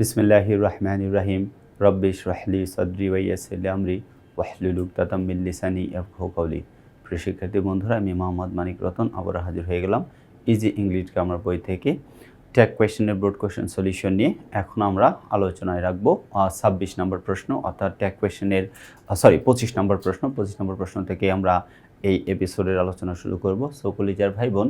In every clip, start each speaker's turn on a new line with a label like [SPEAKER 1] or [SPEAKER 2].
[SPEAKER 1] বিসমিল্লাহির রহমানির রাহিম রব্বিশ রাহলি সদরি ওয়াইয়াসিল আমরি ওয়াহলুল উকতাতাম লিসানি ইয়াফকাহু কওলি। প্রিয় শিক্ষার্থী বন্ধুরা, আমি মোহাম্মদ মানিক রতন আবার হাজির হয়ে গেলাম ইজি ইংলিশ গ্রামার বই থেকে। ট্যাগ কোয়েশ্চেনের বোর্ড কোয়েশ্চেন সলিউশন নিয়ে এখন আমরা আলোচনায় রাখব ছাব্বিশ নম্বর প্রশ্ন অর্থাৎ ট্যাগ কোয়েশনের সরি পঁচিশ নম্বর প্রশ্ন। পঁচিশ নম্বর প্রশ্ন থেকে আমরা এই এপিসোডের আলোচনা শুরু করব। সো কলিজার ভাই বোন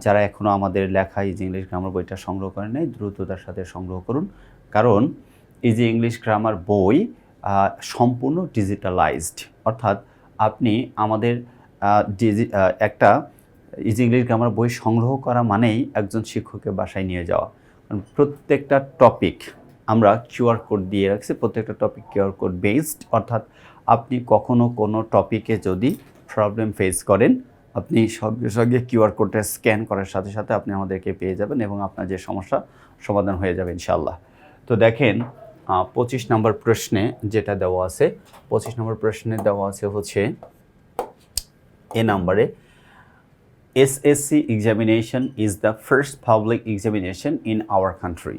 [SPEAKER 1] যারা এখনও আমাদের লেখা ইজি ইংলিশ গ্রামার বইটা সংগ্রহ করেন নাই দ্রুততার সাথে সংগ্রহ করুন। কারণ ইজি ইংলিশ গ্রামার বই সম্পূর্ণ ডিজিটালাইজড অর্থাৎ আপনি আমাদের ডিজি- একটা ইজি ইংলিশ গ্রামার বই সংগ্রহ করা মানেই একজন শিক্ষকের বাসায় নিয়ে যাওয়া। কারণ প্রত্যেকটা টপিক আমরা কিউআর কোড দিয়ে রাখছি, প্রত্যেকটা টপিক কিউআর কোড বেসড অর্থাৎ আপনি কখনো কোনো টপিকে যদি প্রবলেম ফেস করেন আপনি সঙ্গে সঙ্গে কিউআর কোডটা স্ক্যান করার সাথে সাথে আপনি আমাদেরকে পেয়ে যাবেন এবং আপনার যে সমস্যা, সমাধান হয়ে যাবে ইনশাল্লাহ তো দেখেন পঁচিশ নম্বর প্রশ্নে যেটা দেওয়া আছে, পঁচিশ নম্বর প্রশ্নে দেওয়া আছে হচ্ছে, এ নাম্বারে SSC examination is the first public examination in our country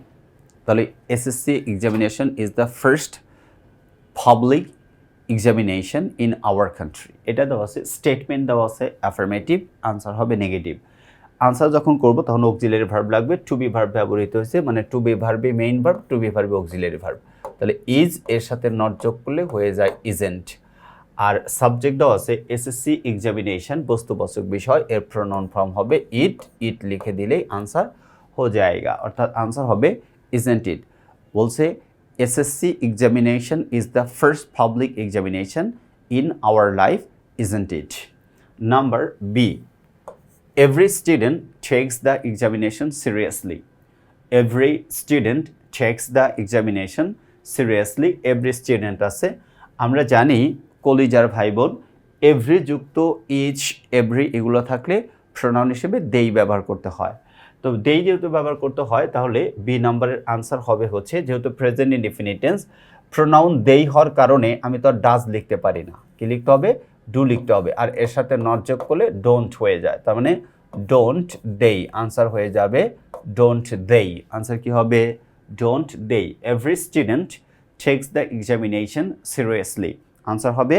[SPEAKER 1] তাহলে SSC examination is the first public examination in our country এটা দেওয়া আছে স্টেটমেন্ট দেওয়া আছে অ্যাফার্মেটিভ আনসার হবে নেগেটিভ আনসার যখন করব তখন অক্সিলারি ভার্ব লাগবে টু বি ভার্ব ব্যবহৃত হয়েছে মানে টু বি ভার্বে মেইন ভার্ব টু বি ভার্বে অক্সিলারি ভার্ব তাহলে ইজ এর সাথে নট যোগ করলে হয়ে যায় ইজেন্ট আর সাবজেক্ট দেওয়া আছে এসএসসি এক্সামিনেশন বস্তুবাচক বিষয়, এর প্রনাউন ফর্ম হবে ইট ইট লিখে দিলেই আনসার হো যায়গা। অর্থাৎ আনসার হবে ইজেন্ট ইট বলছে SSC examination is the first public examination in our life isn't it number B every student takes the examination seriously. Every student takes the examination seriously. Every student আছে। আমরা জানি, কলিজার ভাই বোন every যুক্ত each every এগুলো থাকলে pronoun হিসেবে দেই ব্যবহার করতে হয়। তো দেই যেহেতু ব্যবহার করতে হয়, তাহলে বি নাম্বারের আনসার হবে হচ্ছে যেহেতু প্রেজেন্ট ইনডিফিনিটেন্স প্রোনাউন দেই হওয়ার কারণে আমি তো আর ডাজ লিখতে পারি না। কি লিখতে হবে? ডু লিখতে হবে। আর এর সাথে নট যোগ করলে ডোন্ট হয়ে যায়। তার মানে ডোন্ট দেই আনসার হয়ে যাবে ডোন্ট দেই। আনসার কি হবে? Don't they. Every student takes the examination seriously answer হবে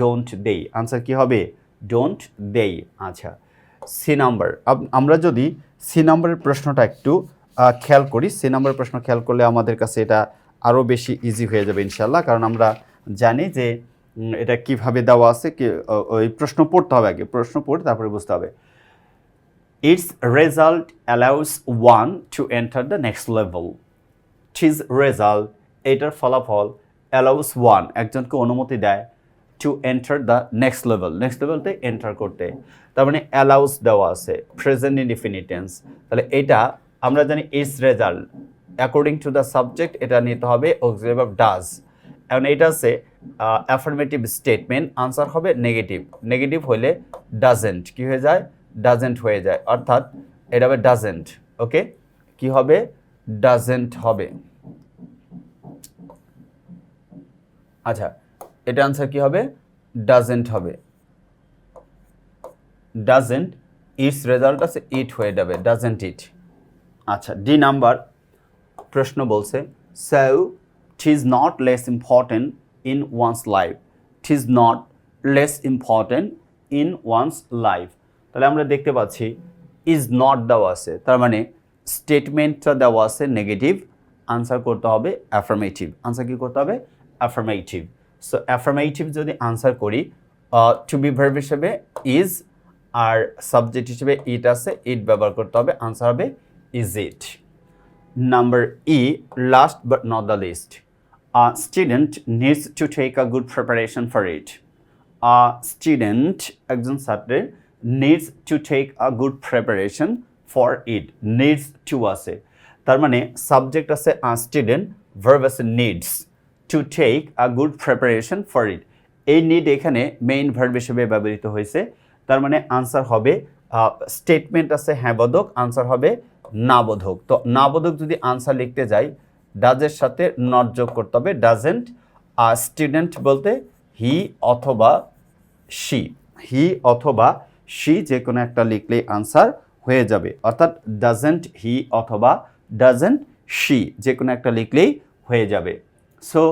[SPEAKER 1] ডোন্ট দেই। আনসার কি হবে? ডোন্ট দেই। আচ্ছা সি নাম্বার আমরা যদি সি নাম্বারের প্রশ্নটা একটু খেয়াল করি। সি নাম্বারের প্রশ্ন খেয়াল করলে আমাদের কাছে এটা আরও বেশি ইজি হয়ে যাবে ইনশাল্লাহ কারণ আমরা জানি যে এটা কীভাবে দেওয়া আছে, কি ওই প্রশ্ন পড়তে হবে আগে। প্রশ্ন পড়ে তারপরে বুঝতে হবে। Its result allows one to enter the next level its result এটার ফলাফল অ্যালাউস ওয়ান একজনকে অনুমতি দেয় to enter the next level next লেভেলতে enter করতে। তার মানে অ্যালাউস দেওয়া আছে। প্রেজেন্ট ইনডিফিনিটেন্স তাহলে এটা আমরা জানি its result according to the subject এটা নিতে হবে অক্সিলারি ভার্ব ডাজ এখন এটা আছে অ্যাফার্মেটিভ স্টেটমেন্ট আনসার হবে নেগেটিভ নেগেটিভ হলে ডাজেন্ট কি হয়ে যায়? ডাজেন্ট হয়ে যায়। অর্থাৎ এটা হবে ডাজেন্ট ওকে কি হবে? ডাজেন্ট হবে। আচ্ছা এটা আনসার কি হবে? ডাজেন্ট হবে। ডাজেন্ট ইটস রেজাল্ট আছে ইট হয়ে যাবে। ডাজেন্ট ইট আচ্ছা ডি নাম্বার প্রশ্ন বলছে so is not less important in one's life is not less important in one's life তাহলে আমরা দেখতে পাচ্ছি ইজ নট দেওয়া আছে। তার মানে স্টেটমেন্টটা দেওয়া আছে নেগেটিভ আনসার করতে হবে অ্যাফার্মেটিভ আনসার কী করতে হবে? অ্যাফার্মেটিভ সো অ্যাফার্মেটিভ যদি আনসার করি টু বি ভার্ব হিসেবে ইজ আর সাবজেক্ট হিসেবে ইট আছে ইট ব্যবহার করতে হবে আনসার হবে is it number E last but not the least a student needs to take a good preparation for it a student একজন ছাত্রের needs to take a good preparation for it needs to আছে। তার মানে subject আছে a student verb আছে needs to take a good preparation for it. এই need এখানে main verb হিসেবে ব্যবহৃত হয়েছে। তার মানে আনসার হবে স্টেটমেন্ট আছে হ্যাঁ বোধক। আনসার হবে, না, বোধক। তো না, বোধক যদি আনসার লিখতে যাই ডাজের সাথে নট যোগ করতে হবে। ডাজেন্ট স্টুডেন্ট বলতে হি অথবা শি হি অথবা শি যে কোনো একটা লিখলেই আনসার হয়ে যাবে। অর্থাৎ ডাজেন্ট হি অথবা ডাজেন্ট শি যে কোনো একটা লিখলেই হয়ে যাবে। সো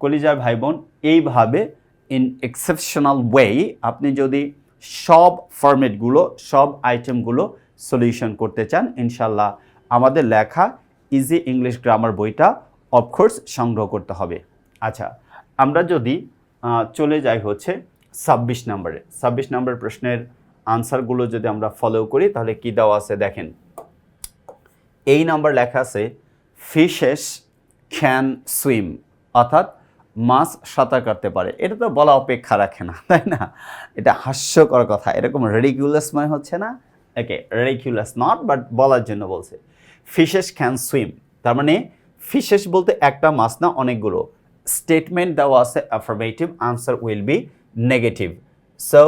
[SPEAKER 1] কলিজার ভাই বোন এইভাবে ইন এক্সেপশনাল ওয়ে আপনি যদি সব ফরম্যাটগুলো সব আইটেমগুলো সলিউশন করতে চান ইনশাল্লাহ আমাদের লেখা ইজি ইংলিশ গ্রামার বইটা অফকোর্স সংগ্রহ করতে হবে। আচ্ছা আমরা যদি চলে যাই হচ্ছে ছাব্বিশ নম্বরে। ছাব্বিশ নম্বর প্রশ্নের আনসারগুলো যদি আমরা ফলো করি, তাহলে কী দেওয়া আছে দেখেন। এই নাম্বার লেখা আছে ফিশেস ক্যান সুইম অর্থাৎ মাছ সাঁতার কাটতে পারে। এটা তো বলা অপেক্ষা রাখে না তাই না? এটা হাস্যকর কথা এরকম রেডিকুলাস মানে হচ্ছে না? ওকে রেডিকুলাস নট বাট বলার জন্য বলছে। ফিশেস ক্যান সুইম তার মানে ফিশেস বলতে একটা মাছ না অনেকগুলো। স্টেটমেন্ট দেওয়া আছে affirmative answer will be negative so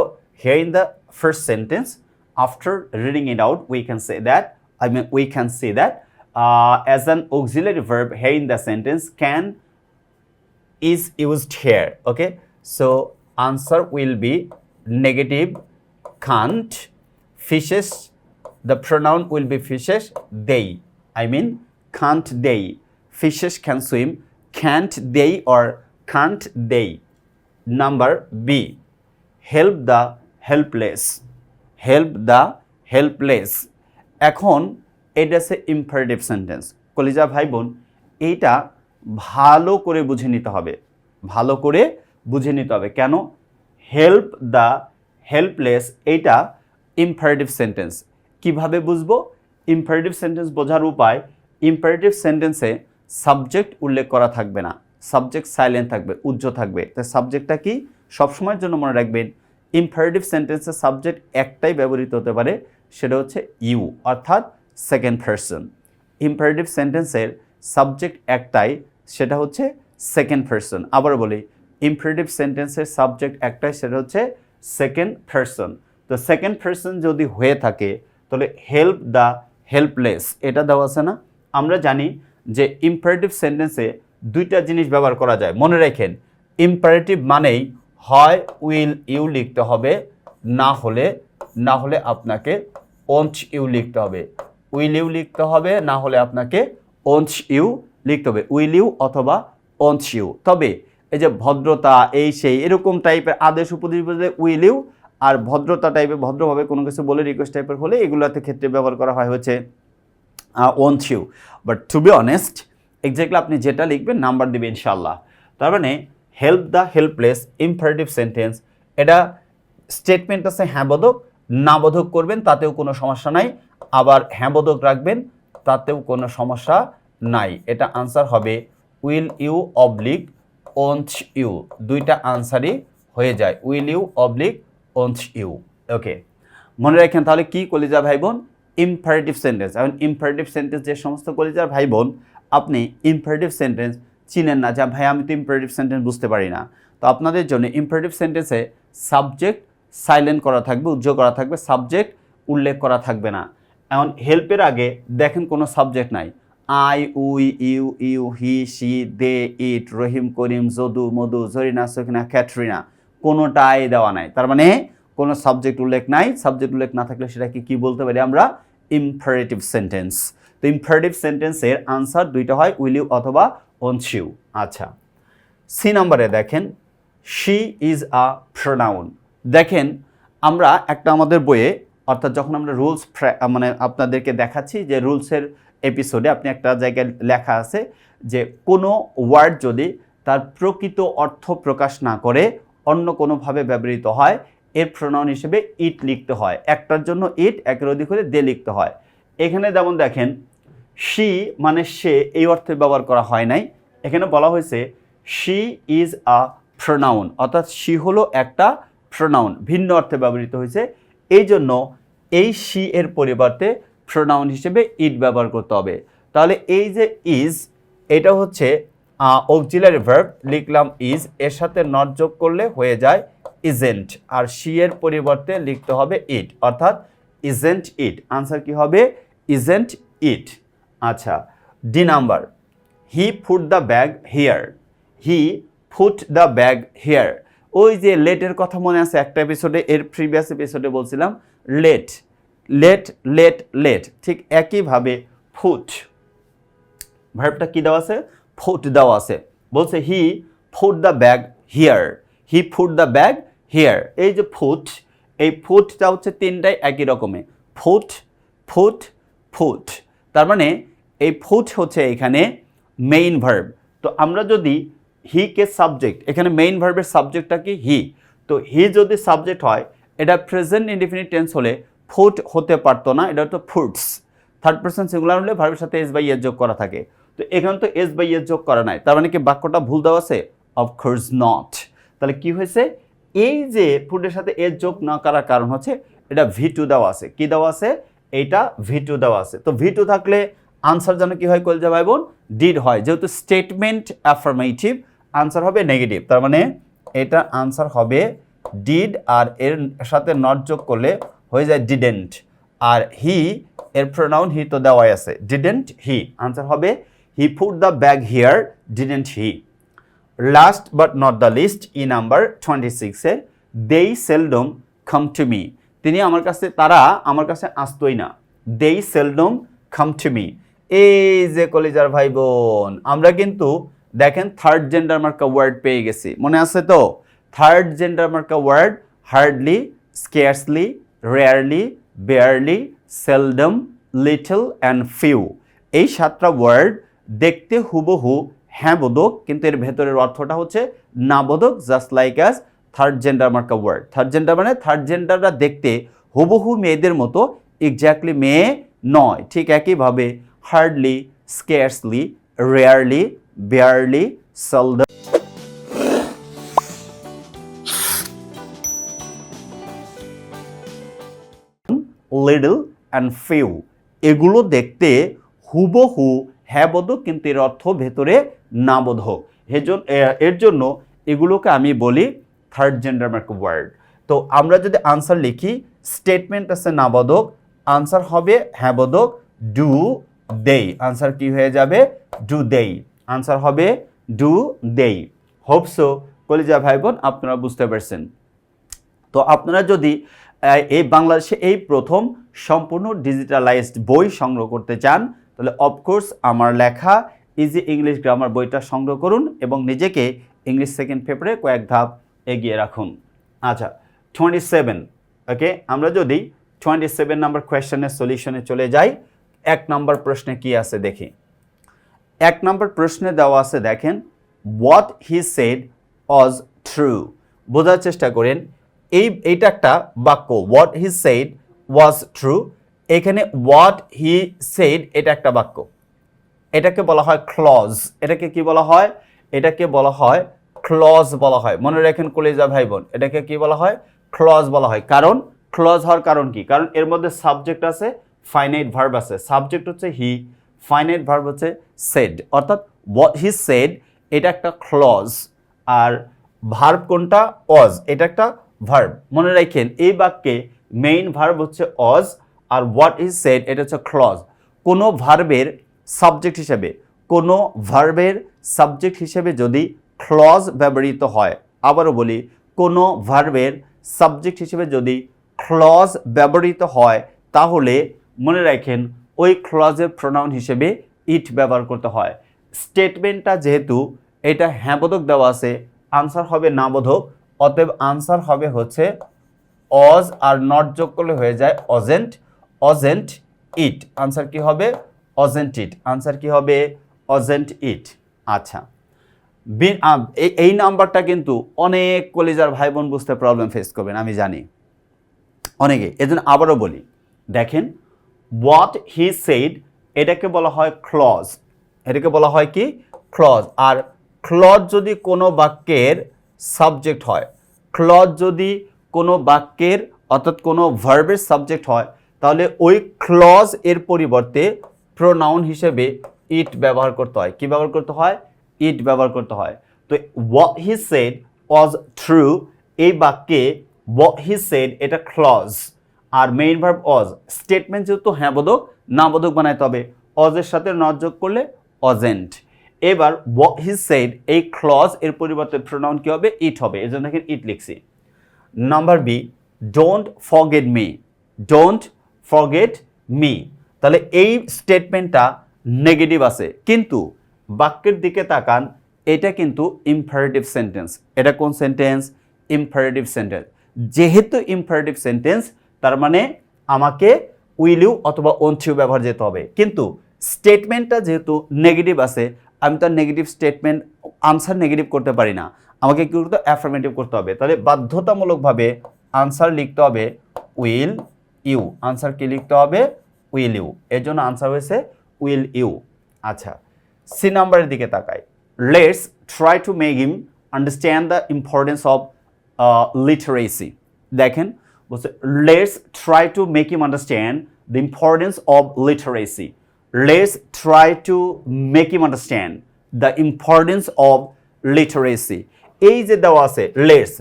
[SPEAKER 1] in the first sentence after reading it out we can say that i mean we can see that uh, as an auxiliary verb here in the sentence can is used here okay so answer will be negative can't fishes the pronoun will be fishes they i mean can't they fishes can swim can't they or can't they number b help the helpless help the helpless এখন এটা হচ্ছে imperative sentence কলিজা ভাই বোন এইটা ভালো করে বুঝে নিতে হবে। ভালো করে বুঝে নিতে হবে। কেন? হেল্প দ্য হেল্পলেস এইটা ইম্পারেটিভ সেন্টেন্স কীভাবে বুঝব? ইম্পারেটিভ সেন্টেন্স বোঝার উপায় ইম্পারেটিভ সেন্টেন্সে সাবজেক্ট উল্লেখ করা থাকবে না। সাবজেক্ট সাইলেন্ট থাকবে, উজ্জ্ব থাকবে। তো সাবজেক্টটা কি? সবসময়ের জন্য মনে রাখবেন ইম্পারেটিভ সেন্টেন্সের সাবজেক্ট একটাই ব্যবহৃত হতে পারে, সেটা হচ্ছে ইউ অর্থাৎ সেকেন্ড পারসন ইম্পারেটিভ সেন্টেন্সের সাবজেক্ট একটাই সেটা হচ্ছে সেকেন্ড পারসন আবার বলি ইম্পারেটিভ সেন্টেন্সের সাবজেক্ট একটাই, সেটা হচ্ছে সেকেন্ড পারসন তো সেকেন্ড পারসন যদি হয়ে থাকে, তাহলে হেল্প দ্য হেল্পলেস এটা দেওয়া আছে না? আমরা জানি যে ইম্পারেটিভ সেন্টেন্সে দুইটা জিনিস ব্যবহার করা যায়। মনে রাখেন ইম্পারেটিভ মানেই হয় উইল ইউ লিখতে হবে, না হলে না হলে আপনাকে ওঞ্চ ইউ লিখতে হবে। উইল ইউ লিখতে হবে, না হলে আপনাকে ওঞ্চ ইউ লিখতে হবে উইল ইউ অথবা ওঞ্চ ইউ তবে এই যে ভদ্রতা, এই সেই, এরকম টাইপের আদেশ উপদেশ বলতে উইল ইউ আর ভদ্রতা টাইপের, ভদ্রভাবে কোনো কিছু বলে রিকোয়েস্ট টাইপের হলে এগুলোতে ক্ষেত্রে ব্যবহার করা হয় হচ্ছে won't you but to be honest exactly আপনি যেটা লিখবেন নাম্বার দেবে ইনশাল্লাহ তার মানে help the helpless imperative sentence এটা স্টেটমেন্ট আছে হ্যাঁ বোধক, না বোধক করবেন, তাতেও কোনো সমস্যা নাই। আবার হ্যাঁ বোধক রাখবেন, তাতেও কোনো সমস্যা নাই। এটা আনসার হবে will you oblige once you দুইটা আনসারই হয়ে যায়। Will you oblige once you okay মনে রাখেন তাহলে কি কলিজা ভাই বোন ইম্পারেটিভ সেন্টেন্স এখন ইম্পারেটিভ সেন্টেন্স যে সমস্ত কলিজার ভাই বোন আপনি ইম্পারেটিভ সেন্টেন্স চিনেন না। যা ভাই, আমি তো ইম্পারেটিভ সেন্টেন্স বুঝতে পারি না। তো আপনাদের জন্য ইম্পারেটিভ সেন্টেন্সে সাবজেক্ট সাইলেন্ট করা থাকবে, উজ্জ্বল করা থাকবে। সাবজেক্ট উল্লেখ করা থাকবে না। এখন হেল্পের আগে দেখেন কোনো সাবজেক্ট নাই। I we you you, he she they, it, Rahim, Karim, Jadu, Madhu, Jarina Sakina Katrina. কোনোটাই দেওয়া নাই। তার মানে কোনো সাবজেক্ট উল্লেখ নাই। সাবজেক্ট উল্লেখ না থাকলে সেটাকে কি বলতে পারি আমরা? ইম্পারেটিভ সেন্টেন্স তো ইম্পারেটিভ সেন্টেন্সের আনসার দুইটা হয় উইল ইউ অথবা ওনস ইউ আচ্ছা। সি নাম্বারে দেখেন শি ইজ আ প্রোনাউন দেখেন, আমরা একটা আমাদের বইয়ে, অর্থাৎ যখন আমরা রুলস মানে আপনাদেরকে দেখাচ্ছি যে রুলসের এপিসোডে আপনি একটা জায়গায় লেখা আছে যে কোনো ওয়ার্ড যদি তার প্রকৃত অর্থ প্রকাশ না করে অন্য কোনোভাবে ব্যবহৃত হয়, এর প্রোনাউন হিসেবে ইট লিখতে হয়। একটার জন্য ইট একের অধিক হলে দে লিখতে হয়। এখানে যেমন দেখেন শি মানে সে, এই অর্থে ব্যবহার করা হয় নাই। এখানে বলা হয়েছে শি ইজ আ প্রোনাউন অর্থাৎ শি হলো একটা প্রোনাউন ভিন্ন অর্থে ব্যবহৃত হয়েছে। এই জন্য এই শি এর পরিবর্তে প্রোনাউন হিসেবে ইট ব্যবহার করতে হবে। তাহলে এই যে ইজ এটা হচ্ছে অক্সিলারি ভার্ব লিখলাম ইজ এর সাথে নট যোগ করলে হয়ে যায় ইজেন্ট আর শি এর পরিবর্তে লিখতে হবে ইট অর্থাৎ ইজেন্ট ইট আনসার কি হবে? ইজেন্ট ইট আচ্ছা D number he put the bag here he put the bag here ওই যে লেটের কথা মনে আছে, একটা এপিসোডে এর প্রিভিয়াস এপিসোডে বলছিলাম লেট লেট লেট লেট ঠিক একইভাবে ফুট ভার্বটা কি দেওয়া আছে? ফুট দেওয়া আছে। বলছে he put the bag here he put the bag here এই যে ফুট এই ফুটটা হচ্ছে তিনটাই একই রকমের ফুট ফুট ফুট তার মানে এই ফুট হচ্ছে এখানে মেইন ভার্ব তো আমরা যদি হি কে সাবজেক্ট এখানে মেইন ভার্বের সাবজেক্টটা কি? হি তো হি যদি সাবজেক্ট হয়, এটা প্রেজেন্ট ইনডিফিনিট টেন্স হলে ফুট হতে পারতো না, এটা তো ফুডস থার্ড পার্সন সিঙ্গুলার হলে ভার্বের সাথে এস বাই এস যোগ করা থাকে। তো এখানে তো এস বাই এস যোগ করা নাই, তার মানে কি বাক্যটা ভুল দেওয়া আছে? অফকোর্স নট তাহলে কি হয়েছে? এই যে ফুডের সাথে এস যোগ না করার কারণ হচ্ছে, এটা ভি টু দেওয়া আছে। কি দেওয়া আছে? এইটা ভি টু দেওয়া আছে। তো ভি টু থাকলে আনসার যেন কি হয় কলজা ভাই বোন ডিড হয়। যেহেতু স্টেটমেন্ট অ্যাফার্মেটিভ আনসার হবে নেগেটিভ তার মানে এটা আনসার হবে ডিড আর এর সাথে নট যোগ করলে হয়ে যায় ডিডেন্ট আর হি এর প্রোনাউন হি তো দেওয়াই আছে। ডিডেন্ট হি আনসার হবে he put the bag here didn't he last but not the least E number twenty সিক্সে দেই সেলডম কাম টু মি তিনি আমার কাছে, তারা আমার কাছে আসতোই না। দেই সেলডম কাম টু মি এই যে কলিজার ভাই বোন আমরা কিন্তু দেখেন থার্ড জেন্ডার মার্কা ওয়ার্ড পেয়ে গেছি। মনে আছে তো? থার্ড জেন্ডার মার্কা word hardly scarcely rarely barely seldom little and few এই সাতটা ওয়ার্ড দেখতে হুবহু হ্যাঁ বোধক কিন্তু এর ভেতরের অর্থটা হচ্ছে না বোধক just like as third gender মার্কা ওয়ার্ড থার্ড জেন্ডার মানে থার্ড জেন্ডাররা দেখতে হুবহু মেয়েদের মতো এক্স্যাক্টলি মেয়ে নয়। ঠিক একইভাবে hardly scarcely rarely barely seldom and few এগুলো দেখতে হুবহু হ্যাঁ বোধক কিন্তু এর অর্থ ভেতরে না বোধক এর জন্য এগুলোকে আমি বলি থার্ড জেন্ডার মার্ক ওয়ার্ড তো আমরা যদি আনসার লিখি স্টেটমেন্ট আছে না বোধক আনসার হবে হ্যাঁ বোধক ডু দেই আনসার কি হয়ে যাবে? ডু দেই আনসার হবে ডু দেই হোপসো কলিজা ভাই বোন আপনারা বুঝতে পারছেন। তো আপনারা যদি এই বাংলাদেশে এই প্রথম সম্পূর্ণ ডিজিটালাইজড বই সংগ্রহ করতে চান, তাহলে অফকোর্স আমার লেখা ইজি ইংলিশ গ্রামার বইটা সংগ্রহ করুন এবং নিজেকে ইংলিশ সেকেন্ড পেপারে কয়েক ধাপ এগিয়ে রাখুন। আচ্ছা টোয়েন্টি সেভেন ওকে আমরা যদি টোয়েন্টি সেভেন নাম্বার কোয়েশ্চেনের সলিউশনে চলে যাই, এক নম্বর প্রশ্নে কি আছে দেখি। এক নম্বর প্রশ্নে দেওয়া আছে দেখেন what he said was true বোঝার চেষ্টা করেন এই, এইটা একটা বাক্য। What he said was true এখানে হোয়াট হি সেড এটা একটা বাক্য। এটাকে বলা হয় ক্লজ এটাকে কি বলা হয়? এটাকে বলা হয় ক্লজ বলা হয়। মনে রাখেন কলেজা ভাই বোন এটাকে কি বলা হয়? ক্লজ বলা হয়। কারণ ক্লজ হওয়ার কারণ কি? কারণ এর মধ্যে সাবজেক্ট আছে ফাইনাইট ভার্ব আছে। সাবজেক্ট হচ্ছে হি ফাইনাইট ভার্ব হচ্ছে সেড অর্থাৎ হোয়াট হি সেড এটা একটা ক্লজ আর ভার্ব কোনটা? অজ এটা একটা ভার্ব মনে রাখেন, এই বাক্যে মেইন ভার্ব হচ্ছে অজ আর হোয়াট ইজ সেড এটা হচ্ছে ক্লজ কোনো ভার্বের সাবজেক্ট হিসেবে, কোনো ভার্বের সাবজেক্ট হিসেবে যদি ক্লজ ব্যবহৃত হয়, আবারও বলি, কোনো ভার্বের সাবজেক্ট হিসেবে যদি ক্লজ ব্যবহৃত হয়, তাহলে মনে রাখেন, ওই ক্লজের প্রোনাউন হিসেবে ইট ব্যবহার করতে হয়। স্টেটমেন্টটা যেহেতু, এটা হ্যাঁ বোধক দেওয়া আছে আনসার হবে না বোধক অতএব আনসার হবে হচ্ছে অজ আর নট যোগ করলে হয়ে যায় অজেন্ট অজেন্ট ইট। আনসার কি হবে? অজেন্ট ইট। আনসার কি হবে? অজেন্ট ইট। আচ্ছা। এই- নাম্বারটা কিন্তু অনেক কলেজার ভাই বোন বুঝতে প্রবলেম ফেস করবেন, আমি জানি। অনেকে, এজন্য আবারও বলি, দেখেন হোয়াট হি সেইড এটাকে বলা হয় ক্লজ এটাকে বলা হয় কি? ক্লজ আর ক্লজ যদি কোনো বাক্যের সাবজেক্ট হয়। ক্লজ যদি কোনো বাক্যের অর্থাৎ কোনো ভার্বের সাবজেক্ট হয়, তাহলে ওই ক্লজ এর পরিবর্তে প্রোনাউন হিসেবে ইট ব্যবহার করতে হয়। কি ব্যবহার করতে হয়? ইট ব্যবহার করতে হয়। তো what he said was true এই বাক্যে হোয়াট হি সেড এটা ক্লজ আর মেইন ভার্ব অজ স্টেটমেন্ট যেহেতু হ্যাঁ বোধক, না বোধক বানাইতে হবে। অজের সাথে নট যোগ করলে অজেন্ট। এবার হি সেড এই ক্লজ এর পরিবর্তে প্রোনাউন কি হবে? ইট হবে। এই জন্য দেখেন ইট লিখছি। Number B don't forget me don't forget me তাহলে এই স্টেটমেন্টটা নেগেটিভ আছে। কিন্তু বাক্যের দিকে তাকান, এটা কিন্তু ইম্পারেটিভ সেন্টেন্স এটা কোন সেন্টেন্স ইম্পারেটিভ সেন্টেন্স যেহেতু ইম্পারেটিভ সেন্টেন্স তার মানে আমাকে উইল ইউ অথবা ওন্থিউ ব্যবহার যেতে হবে। কিন্তু স্টেটমেন্টটা যেহেতু নেগেটিভ আছে আমি তার নেগেটিভ স্টেটমেন্ট আনসার নেগেটিভ করতে পারি না। আমাকে কি করতে অ্যাফার্মেটিভ করতে হবে। তাহলে বাধ্যতামূলকভাবে আনসার লিখতে হবে উইল ইউ আনসার কি লিখতে হবে? উইল ইউ এর জন্য আনসার হয়েছে উইল ইউ আচ্ছা সি নাম্বারের দিকে তাকাই। Let's try to make him understand the importance of literacy দেখেন, বলছে let's try to make him understand the importance of literacy let's try to make him understand the importance of literacy এই যে দেওয়া আছে let's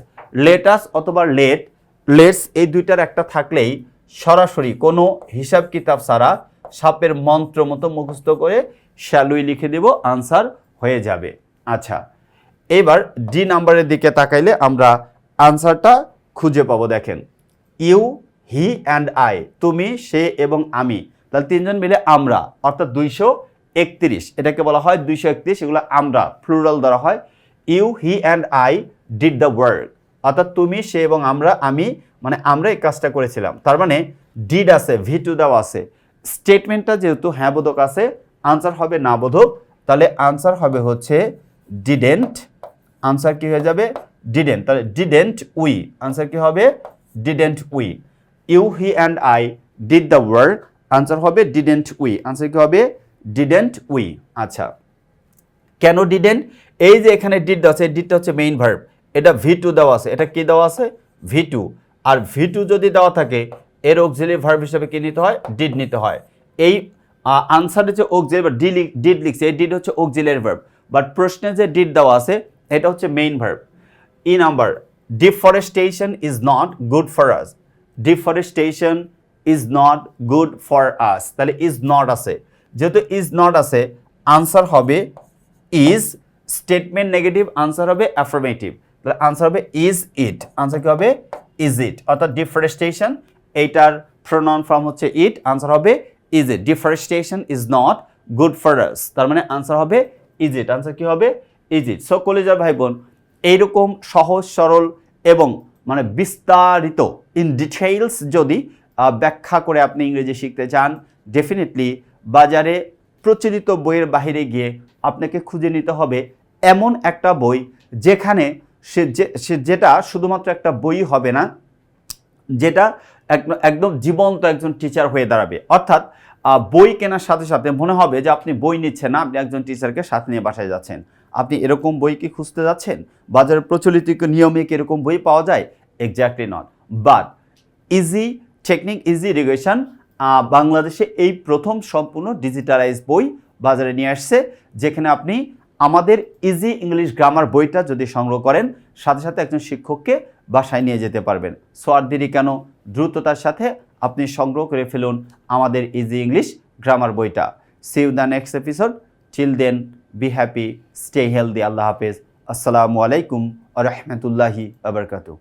[SPEAKER 1] let us অথবা let let's এই দুইটার একটা থাকলেই সরাসরি কোনো হিসাব কিতাব ছাড়া সাপের মন্ত্র মতো মুখস্থ করে শ্যালুই লিখে দেব আনসার হয়ে যাবে। আচ্ছা এবার ডি নাম্বারের দিকে তাকাইলে আমরা আনসারটা খুঁজে পাবো, দেখেন। ইউ হি অ্যান্ড আই তুমি, সে এবং আমি। তাহলে তিনজন মিলে আমরা, অর্থাৎ দুইশো একত্রিশ, এটাকে বলা হয় দুইশো একত্রিশ, এগুলো আমরা ফ্লুরাল ধরা হয় you he and I did the work অর্থাৎ তুমি, সে এবং আমরা, আমি মানে আমরা এই কাজটা করেছিলাম। তার মানে ডিড আছে ভি টু দাও আছে। স্টেটমেন্টটা যেহেতু হ্যাঁ বোধক আছে আনসার হবে না বোধক, তাহলে আনসার হবে হচ্ছে ডিডেন্ট আনসার কি হয়ে যাবে? ডিডেন্ট তাহলে ডিডেন্ট উই আনসার কি হবে? Didn't we you he and I did the work answer হবে ডিডেন্ট উই আনসার কি হবে? ডিডেন্ট উই আচ্ছা। কেন ডিডেন্ট এই যে এখানে ডিড দেওয়া আছে ডিডটা হচ্ছে মেইন ভার্ব এটা ভি টু দেওয়া আছে। এটা কি দেওয়া আছে? ভি টু আর ভি টু যদি দেওয়া থাকে, এর অক্সিলি ভার্ব হিসেবে কি নিতে হয়? ডিড নিতে হয়। এই আনসার হচ্ছে অক্সিলি ডি ডিড লিখছে। এই ডিড হচ্ছে অক্সিলিয়ারি ভার্ব বাট প্রশ্নে যে ডিড দেওয়া আছে, এটা হচ্ছে main verb E number deforestation is not good for us deforestation is not good for us তাহলে ইজ নট আছে। যেহেতু ইজ নট আছে আনসার হবে ইজ স্টেটমেন্ট নেগেটিভ আনসার হবে অ্যাফার্মেটিভ তাহলে আনসার হবে ইজ ইট আনসার কি হবে? ইজ ইট অর্থাৎ ডিফরেস্টেশন এইটার প্রোনাউন ফর্ম হচ্ছে ইট আনসার হবে is it deforestation is not good for us তার মানে আনসার হবে ইজ ইট আনসার কি হবে? ইজ ইট সো কলেজার ভাই বোন এইরকম সহজ, সরল এবং মানে বিস্তারিত ইন ডিটেইলস যদি ব্যাখ্যা করে আপনি ইংরেজি শিখতে চান ডেফিনেটলি বাজারে প্রচলিত বইয়ের বাইরে গিয়ে আপনাকে খুঁজে নিতে হবে এমন একটা বই যেখানে সে সে যেটা শুধুমাত্র একটা বই হবে না, যেটা এক- একদম জীবন্ত একজন টিচার হয়ে দাঁড়াবে। অর্থাৎ বই কেনার সাথে সাথে মনে হবে যে আপনি বই নিচ্ছেন না, আপনি একজন টিচারকে সাথে নিয়ে বাসায় যাচ্ছেন। আপনি এরকম বই কি খুঁজতে যাচ্ছেন? বাজারে প্রচলিত নিয়মে কি এরকম বই পাওয়া যায়? Exactly not but easy technique easy irrigation বাংলাদেশে এই প্রথম সম্পূর্ণ ডিজিটালাইজ বই বাজারে নিয়ে আসছে, যেখানে আপনি আমাদের ইজি ইংলিশ গ্রামার বইটা যদি সংগ্রহ করেন, সাথে সাথে একজন শিক্ষককে বাসায় নিয়ে যেতে পারবেন। সো আর দেরি কেন? দ্রুততার সাথে আপনি সংগ্রহ করে ফেলুন আমাদের ইজি ইংলিশ গ্রামার বইটা। See you the next episode till then be happy stay healthy আল্লাহ হাফেজ। আসসালামু আলাইকুম আ রহমতুল্লাহি আবরকাতু